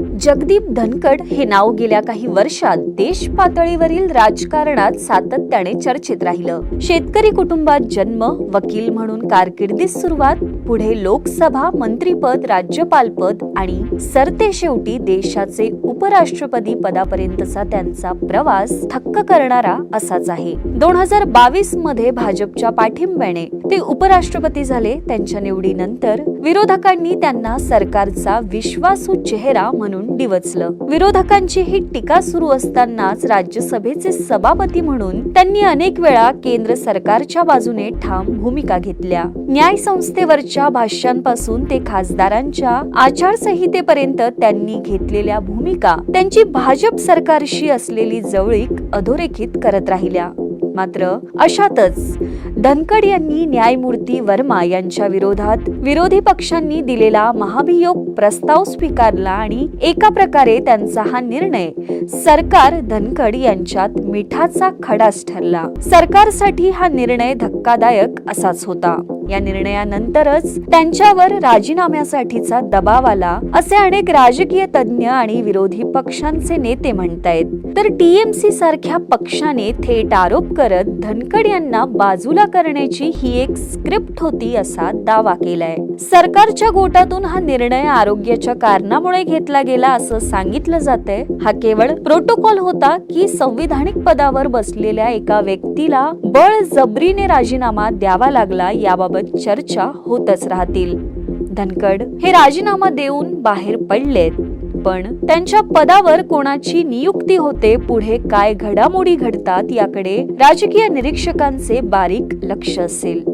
जगदीप धनकड हे नाव गेल्या काही वर्षात देश पातळीवरील राजकारणात सातत्याने चर्चेत राहिलं. शेतकरी कुटुंबात जन्म वकील म्हणून कारकिर्दीस सुरुवात पुढे लोकसभा मंत्रीपद राज्यपालपद आणि सरते शेवटी देशाचे उपराष्ट्रपती पदापर्यंतचा त्यांचा प्रवास थक्क करणारा असाच आहे. दोन हजार बावीसमध्ये भाजपच्या पाठिंब्याने ते उपराष्ट्रपती झाले. त्यांच्या निवडीनंतर विरोधकांनी त्यांना सरकारचा विश्वासू चेहरा म्हणून डिवचलं. विरोधकांची ही टीका सुरू असतानाच राज्यसभेचे सभापती म्हणून त्यांनी अनेक वेळा केंद्र सरकारच्या बाजूने ठाम भूमिका घेतल्या. न्याय संस्थेवरच्या भाष्यांपासून ते खासदारांच्या आचारसंहितेपर्यंत त्यांनी घेतलेल्या भूमिका त्यांची भाजप सरकारशी असलेली जवळीक अधोरेखित करत राहिल्या. मात्र अशातच धनकड यांनी न्यायमूर्ती वर्मा यांच्या विरोधात विरोधी पक्षांनी दिलेला महाभियोग प्रस्ताव स्वीकारला आणि एका प्रकारे त्यांचा हा निर्णय सरकार धनकड यांच्यात मिठाचा खडाच ठरला. सरकारसाठी हा निर्णय धक्कादायक असाच होता. या निर्णयानंतरच त्यांच्यावर राजीनाम्यासाठीचा दबाव आला असे अनेक राजकीय तज्ज्ञ आणि विरोधी पक्षांचे नेते म्हणतायत. तर टीएमसी सारख्या पक्षाने थेट आरोप करत धनकड यांना बाजूला करण्याची ही एक स्क्रिप्ट होती असा दावा केलाय. सरकारच्या गोटातून हा निर्णय आरोग्याच्या कारणामुळे घेतला गेला असं सांगितलं जातंय. हा केवळ प्रोटोकॉल होता की संविधानिक पदावर बसलेल्या एका व्यक्तीला बळ जबरीने राजीनामा द्यावा लागला याबाबत चर्चा होतच राहतील. धनकड हे राजीनामा देऊन बाहेर पडलेत. पण त्यांच्या पदावर कोणाची नियुक्ती होते पुढे काय घडामोडी घडतात याकडे राजकीय निरीक्षकांचे बारीक लक्ष असेल.